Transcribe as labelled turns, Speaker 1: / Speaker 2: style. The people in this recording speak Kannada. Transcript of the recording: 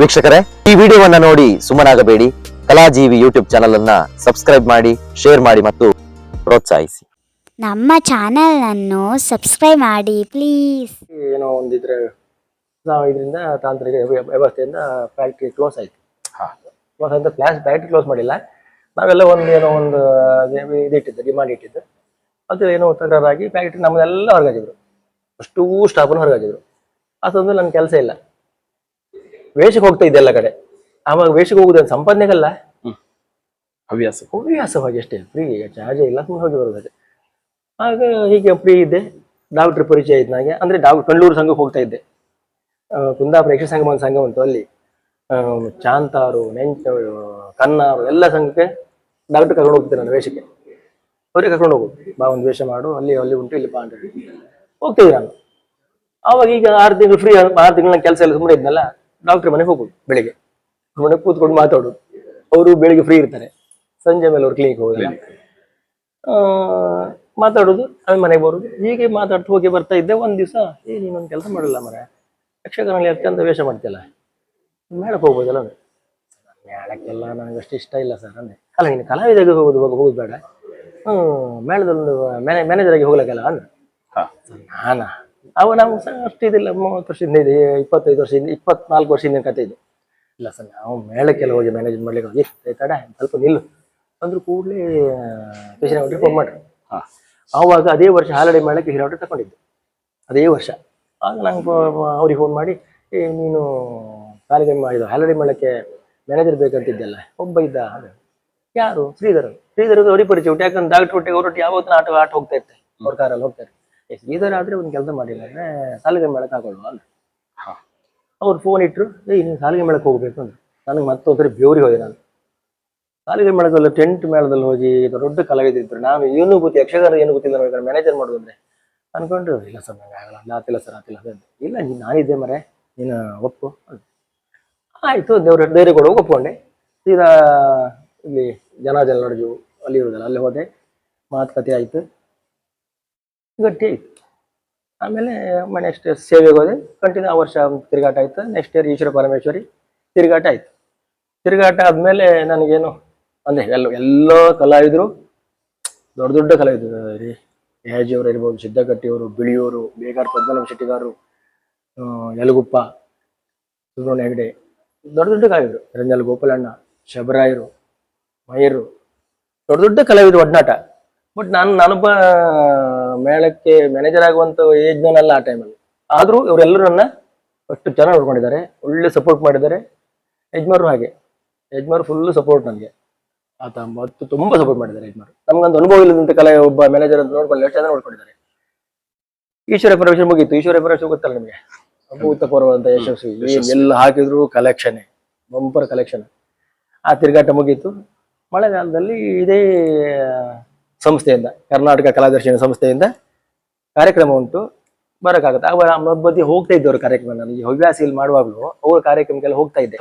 Speaker 1: ವೀಕ್ಷಕರೇ ಈ ವಿಡಿಯೋವನ್ನ ನೋಡಿ ಸುಮ್ಮನಾಗಬೇಡಿ. ಕಲಾಜೀವಿ ಯೂಟ್ಯೂಬ್ ಚಾನಲ್ ಅನ್ನ ಸಬ್ಸ್ಕ್ರೈಬ್ ಮಾಡಿ ಶೇರ್ ಮಾಡಿ ಮತ್ತು ಪ್ರೋತ್ಸಾಹಿಸಿ.
Speaker 2: ನಮ್ಮ ಚಾನಲನ್ನು ಸಬ್ಸ್ಕ್ರೈಬ್ ಮಾಡಿ ಪ್ಲೀಸ್
Speaker 3: ಏನೋ ಒಂದಿದ್ರೆ ನಾವು ಇದರಿಂದ ತಾಂತ್ರಿಕ ವ್ಯ- ವ್ಯವಸ್ಥೆಯಿಂದ ಫ್ಯಾಕ್ಟ್ರಿ ಕ್ಲೋಸ್ ಆಯ್ತು. ಕ್ಲೋಸ್ ಆಯ್ತು ಕ್ಲಾಸ್ ಫ್ಯಾಕ್ಟ್ರಿ ಕ್ಲೋಸ್ ಮಾಡಿಲ್ಲ. ನಾವೆಲ್ಲ ಒಂದು ಏನೋ ಒಂದು ಇದು- ಇದು ಇಟ್ಟಿದ್ದು ಡಿಮಾಂಡ್ ಇಟ್ಟಿದ್ದು. ಅದು ಏನೋ ತಕರಾರಾಗಿ ಫ್ಯಾಕ್ಟ್ರಿ ನಮ್ಮದೆಲ್ಲ ಹೊರಗಾಗಿದ್ರು ಅಷ್ಟೂ ಸ್ಟಾಫನ್ನು ಹೊರಗಾಗಿದ್ರು ಅಷ್ಟೊಂದು ನನ್ನ ಕೆಲಸ ಇಲ್ಲ. ವೇಷಕ್ಕೆ ಹೋಗ್ತಾ ಇದ್ದೆ ಎಲ್ಲ ಕಡೆ. ಆವಾಗ ವೇಷಕ್ಕೆ ಹೋಗುದು ಸಂಪಾದನೆಗಲ್ಲ
Speaker 4: ಹವ್ಯಾಸ.
Speaker 3: ಹವ್ಯಾಸವಾಗಿ ಅಷ್ಟೇ ಫ್ರೀ ಚಾರ್ಜ್ ಇಲ್ಲ ಸುಮ್ಮನೆ ಹೋಗಿ ಬರೋದಕ್ಕೆ ಆಗ ಹೀಗೆ ಫ್ರೀ ಇದ್ದೆ ಡಾಕ್ಟ್ರ್ ಪರಿಚಯ ಆಯ್ತು ನನಗೆ ಅಂದರೆ ಡಾಕ್ಟರ್ ಕಣ್ಣೂರು ಸಂಘಕ್ಕೆ ಹೋಗ್ತಾ ಇದ್ದೆ. ಕುಂದಾಪುರ ಯಕ್ಷ ಸಂಘ ಒಂದು ಸಂಘ ಉಂಟು ಅಲ್ಲಿ. ಚಾಂತಾರು ನೆಂಚ ಕನ್ನಾರು ಎಲ್ಲ ಸಂಘಕ್ಕೆ ಡಾಕ್ಟರ್ ಕರ್ಕೊಂಡು ಹೋಗ್ತಾರೆ ನಾನು ವೇಷಕ್ಕೆ. ಅವ್ರಿಗೆ ಕರ್ಕೊಂಡು ಹೋಗು ಬಾ ಒಂದು ವೇಷ ಮಾಡು ಅಲ್ಲಿ ಅಲ್ಲಿ ಉಂಟು ಇಲ್ಲಿ ಬಾ ಅಂತ ಹೋಗ್ತಿದ್ದೆ ನಾನು. ಅವಾಗ ಈಗ ಆರು ತಿಂಗಳು ಫ್ರೀ ಆರು ತಿಂಗಳ ಕೆಲಸ ಎಲ್ಲ ಸುಮ್ಮನೆ ಇದ್ನಲ್ಲ. ಡಾಕ್ಟ್ರ್ ಮನೆಗೆ ಹೋಗುದು ಬೆಳಿಗ್ಗೆ. ಮನೆಗೆ ಕೂತ್ಕೊಂಡು ಮಾತಾಡೋದು. ಅವರು ಬೆಳಿಗ್ಗೆ ಫ್ರೀ ಇರ್ತಾರೆ. ಸಂಜೆ ಮೇಲೆ ಅವ್ರು ಕ್ಲಿನಿಕ್ ಹೋಗಲ್ಲ ಮಾತಾಡೋದು ಆಮೇಲೆ ಮನೆಗೆ ಬರೋದು. ಹೀಗೆ ಮಾತಾಡ್ತಾ ಹೋಗಿ ಬರ್ತಾ ಇದ್ದೆ ಒಂದು ದಿವಸ ಏ ನೀನೊಂದು ಕೆಲಸ ಮಾಡಲ್ಲ ಮರ ಯಕ್ಷಗಾನಲ್ಲಿ ಅತ್ಯಂತ ವೇಷ ಮಾಡ್ತಿಲ್ಲ ಮೇಳಕ್ಕೆ ಹೋಗ್ಬೋದಲ್ಲ ಅಂದ್ರೆ ಮೇಳಕ್ಕೆಲ್ಲ ನನಗೆ ಅಷ್ಟು ಇಷ್ಟ ಇಲ್ಲ ಸರ್ ಅಂದೆ. ಅಲ್ಲ ನೀನು ಕಲಾವಿದಾಗ ಹೋಗೋದು ಹೋಗಿ ಹೋಗೋದು ಬೇಡ. ಹ್ಞೂ ಮೇಳದಲ್ಲಿ ಮ್ಯಾನೆ ಮ್ಯಾನೇಜರಾಗಿ ಹೋಗ್ಲಿಕ್ಕೆಲ್ಲ ಅಂದ್ರೆ
Speaker 4: ಹಾ.
Speaker 3: ನಾನಾ? ಅವ ನಮ್ಗೆ ಸಹ ಅಷ್ಟು ಇದಿಲ್ಲ. ಮೂವತ್ತು ವರ್ಷದಿಂದ ಇದೆ. ಇಪ್ಪತ್ತೈದು ವರ್ಷದಿಂದ ಇಪ್ಪತ್ನಾಲ್ಕು ವರ್ಷದಿಂದ ಕತೆ ಇದೆ. ಇಲ್ಲ ಸರ್ ನಾವು ಮೇಳಕ್ಕೆಲ್ಲ ಹೋಗಿ ಮ್ಯಾನೇಜ್ ಮಾಡ್ಲಿಕ್ಕೆ ಹೋಗಿ ತಡ ಸ್ವಲ್ಪ ನಿಲ್ಲು. ಅಂದ್ರು ಕೂಡಲೇ ಪೇಷನ್ ಹೊಟ್ಟೆ ಫೋನ್ ಮಾಡ್ರಿ. ಆವಾಗ ಅದೇ ವರ್ಷ ಹಾಲಡಿ ಮೇಳಕ್ಕೆ ಹಿರಾವಟಿ ತಗೊಂಡಿದ್ದೆ ಅದೇ ವರ್ಷ. ಆಗ ನಂಗೆ ಅವ್ರಿಗೆ ಫೋನ್ ಮಾಡಿ ಏ ನೀನು ಕಾಲಿಗೆ ಮಾಡಿದ ಹಾಲಡಿ ಮೇಳಕ್ಕೆ ಮ್ಯಾನೇಜರ್ ಬೇಕಂತಿದ್ದೆಲ್ಲ ಒಬ್ಬ ಇದ್ದ. ಯಾರು? ಶ್ರೀಧರ್ ಶ್ರೀಧರ್ ಅವ್ರಿಗೆ ಪರಿಚಯ ಉಂಟು. ಯಾಕಂದ್ರೆ ಡಾಕ್ಟರ್ ಒಟ್ಟಿಗೆ ಅವ್ರೊಟ್ಟಿಗೆ ಯಾವತ್ತು ಆಟ ಆಟ ಹೋಗ್ತಾ ಇರ್ತಾರೆ ಅವ್ರ ಕಾರಲ್ಲಿ ಹೋಗ್ತಾರೆ ಶ್ರೀಧರ್ ಆದ್ರೆ ಒಂದು ಕೆಲಸ ಮಾಡಿಲ್ಲ ಅಂದ್ರೆ ಸಾಲಿಗೆ ಮೇಳಕ್ಕೆ ಹಾಕೊಳ್ಳುವ ಅಲ್ಲ. ಅವ್ರು ಫೋನ್ ಇಟ್ಟರು ಏ ನೀನು ಸಾಲಿಗೆ ಮೇಳಕ್ಕೆ ಹೋಗ್ಬೇಕು ಅಂದ್ರೆ. ನನಗೆ ಮತ್ತೊಂದ್ಸರಿ ಬೇವ್ರಿಗೆ ಹೋದೆ ನಾನು. ಸಾಲಿಗೆ ಮೇಳದಲ್ಲಿ ಟೆಂಟ್ ಮೇಳದಲ್ಲಿ ಹೋಗಿ ದೊಡ್ಡ ಕಲಾವಿದಿದ್ರು ನಾವು ಏನು ಗೊತ್ತಿ ಯಕ್ಷಗಾನ ಏನು ಗೊತ್ತಿಲ್ಲ ನೋಡಿದ್ರೆ ಮ್ಯಾನೇಜರ್ ಮಾಡೋದು ಅಂದ್ರೆ. ಅನ್ಕೊಂಡು ಇಲ್ಲ ಸರ್, ನಂಗೆ ಆಗಲ್ಲ, ಇಲ್ಲ, ಆತಿಲ್ಲ ಸರ್ ಆತಿಲ್ಲ ಸರ್. ಇಲ್ಲ, ನೀನು, ನಾನಿದ್ದೆ ಮರೆ, ನೀನು ಒಪ್ಪು. ಆಯಿತು, ದೇವ್ರ ಧೈರ್ಯ ಕೊಡು ಒಪ್ಕೊಂಡೆ. ಸೀದಾ ಇಲ್ಲಿ ಜನ ಜನ ನಡೆದು ಅಲ್ಲಿ ಇರೋದಲ್ಲ, ಅಲ್ಲಿ ಹೋದೆ. ಮಾತುಕತೆ ಆಯ್ತು. ಗಟ್ಟಿ ಆಯ್ತು ಆಮೇಲೆ ನೆಕ್ಸ್ಟ್ ಸೇವೆಗೆ ಹೋದೆ. ಕಂಟಿನ್ಯೂ ಆ ವರ್ಷ ತಿರುಗಾಟ ಆಯ್ತು. ನೆಕ್ಸ್ಟ್ ಇಯರ್ ಈಶ್ವರ ಪರಮೇಶ್ವರಿ ತಿರುಗಾಟ ಆಯ್ತು. ತಿರುಗಾಟ ಆದ್ಮೇಲೆ ನನಗೇನು ಅಂದರೆ ಎಲ್ಲ ಎಲ್ಲ ಕಲಾವಿದರು ದೊಡ್ಡ ದೊಡ್ಡ ಕಲಾವಿದರು. ರೀ ಅವರು ಇರ್ಬೋದು ಸಿದ್ದಗಟ್ಟಿಯವರು ಬಿಳಿಯವರು ಬೇಗಾರ್ ಪದ್ಮನಾಭ ಶೆಟ್ಟಿಗಾರರು ಆ, ಯಲಗುಪ್ಪ ಸುಬ್ರಹ್ಮಣ್ಯ ಹೆಗಡೆ ದೊಡ್ಡ ದೊಡ್ಡ ಕಲಾವಿದರು. ರಂಜಲ್ ಗೋಪಾಲಣ್ಣ ಶಬರಾಯರು ಮಯೂರು ದೊಡ್ಡ ದೊಡ್ಡ ಕಲಾವಿದರು ಒಡನಾಟ ಬಟ್ ನಾನು ನಾನೊಬ್ಬ ಮೇಳಕ್ಕೆ ಮ್ಯಾನೇಜರ್ ಆಗುವಂತ ಏಜ್ನಲ್ಲ ಆ ಟೈಮಲ್ಲಿ ಆದರೂ ಇವರೆಲ್ಲರೂ ನನ್ನ ಅಷ್ಟು ಚೆನ್ನಾಗಿ ನೋಡ್ಕೊಂಡಿದ್ದಾರೆ. ಒಳ್ಳೆ ಸಪೋರ್ಟ್ ಮಾಡಿದ್ದಾರೆ. ಯಜ್ಮರು ಹಾಗೆ. ಯಜಮಾರು ಫುಲ್ ಸಪೋರ್ಟ್ ನನಗೆ. ಆತ ಮತ್ತು ತುಂಬಾ ಸಪೋರ್ಟ್ ಮಾಡಿದ್ದಾರೆ ಯಜಮಾರು ನಮ್ಗೊಂದು ಅನುಭವ ಇಲ್ಲದಂತ ಕಲೆ ಒಬ್ಬ ಮ್ಯಾನೇಜರ್ ಅಂತ ನೋಡ್ಕೊಂಡು ಎಷ್ಟು ಚೆನ್ನಾಗಿ ನೋಡ್ಕೊಂಡಿದ್ದಾರೆ. ಈಶ್ವರ ಪರಮೇಶ್ವರ ಮುಗೀತು. ಈಶ್ವರ ಪರಮೇಶ್ವರ ಗೊತ್ತಲ್ಲ ನಿಮಗೆ? ಅಭೂತಪೂರ್ವವಂತ ಯಶಸ್ವಿ. ಏನ್ ಎಲ್ಲ ಹಾಕಿದ್ರು ಕಲೆಕ್ಷನ್ ಬಂಪರ್ ಕಲೆಕ್ಷನ್ ಆ ತಿರುಗಾಟ ಮುಗೀತು. ಮಳೆಗಾಲದಲ್ಲಿ ಇದೇ ಸಂಸ್ಥೆಯಿಂದ, ಕರ್ನಾಟಕ ಕಲಾದರ್ಶನ ಸಂಸ್ಥೆಯಿಂದ ಕಾರ್ಯಕ್ರಮ ಉಂಟು, ಬರೋಕ್ಕಾಗುತ್ತೆ. ಆಗ ಬದಿ ಹೋಗ್ತಾ ಇದ್ದವರು ಕಾರ್ಯಕ್ರಮ ನನಗೆ ಹವ್ಯಾಸ ಇಲ್ಲಿ ಮಾಡುವಾಗಲೂ ಅವ್ರ ಕಾರ್ಯಕ್ರಮಕ್ಕೆಲ್ಲ ಹೋಗ್ತಾ ಇದ್ದೆ.